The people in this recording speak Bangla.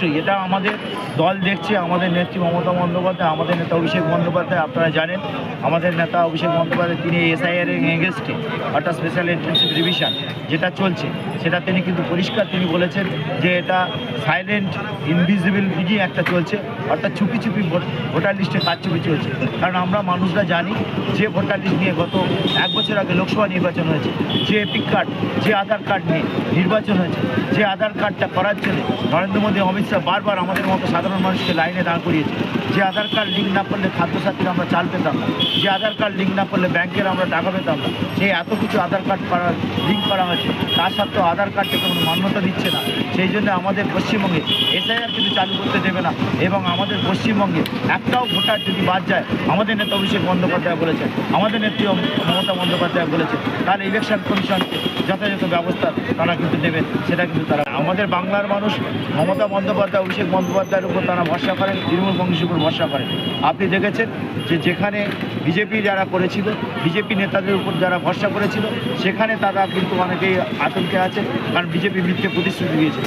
অবশ্যই এটা আমাদের দল দেখছে, আমাদের নেত্রী মমতা বন্দ্যোপাধ্যায়, আমাদের নেতা অভিষেক বন্দ্যোপাধ্যায়, আপনারা জানেন, আমাদের নেতা অভিষেক বন্দ্যোপাধ্যায়, তিনি এসআইআর এর এগেনস্টে অর্থাৎ স্পেশাল ইন্টেন্সিভ রিভিশন যেটা চলছে, সেটা তিনি কিন্তু পরিষ্কার তিনি বলেছেন যে এটা সাইলেন্ট ইনভিজিবল দিকে একটা চলছে, অর্থাৎ চুপি চুপি ভোট, ভোটার লিস্টে কাজ চুপি চলছে। কারণ আমরা মানুষরা জানি, যে ভোটার লিস্ট নিয়ে গত এক বছর আগে লোকসভা নির্বাচন হয়েছে, যে এপিক কার্ড যে আধার কার্ড নিয়ে নির্বাচন হয়েছে, যে আধার কার্ডটা করার জন্য নরেন্দ্র মোদী অমিত বারবার আমাদের মতো সাধারণ মানুষকে লাইনে দাঁড় করিয়েছে। যে আধার কার্ড লিঙ্ক না করলে খাদ্যসাথীর আমরা চাল পেতাম না, যে আধার কার্ড লিঙ্ক না করলে ব্যাংকের আমরা টাকা পেতাম না সেই এত কিছু আধার কার্ড করার লিঙ্ক করা হয়েছে। তা সত্ত্বেও আধার কার্ডকে কোনো মান্যতা দিচ্ছে না। সেই জন্য আমাদের পশ্চিমবঙ্গে এসআইআর কিন্তু চালু করতে দেবে না এবং আমাদের পশ্চিমবঙ্গে একটাও ভোটার যদি বাদ যায়, আমাদের নেতা অভিষেক বন্দ্যোপাধ্যায় বলেছেন, আমাদের নেত্রী মমতা বন্দ্যোপাধ্যায় বলেছেন, তাহলে ইলেকশন কমিশন যথাযথ ব্যবস্থা তারা কিন্তু দেবেন, সেটা কিন্তু তারা আমাদের বাংলার মানুষ মমতা বন্দ্যোপাধ্যায়, অভিষেক বন্দ্যোপাধ্যায়ের উপর তারা ভরসা করেন, তৃণমূল কংগ্রেসের উপর ভরসা করেন আপনি দেখেছেন যে যেখানে বিজেপি যারা করেছিল, বিজেপি নেতাদের উপর যারা ভরসা করেছিল, সেখানে তারা কিন্তু অনেকেই আতঙ্কে আছে কারণ বিজেপি মিথ্যে প্রতিশ্রুতি দিয়েছে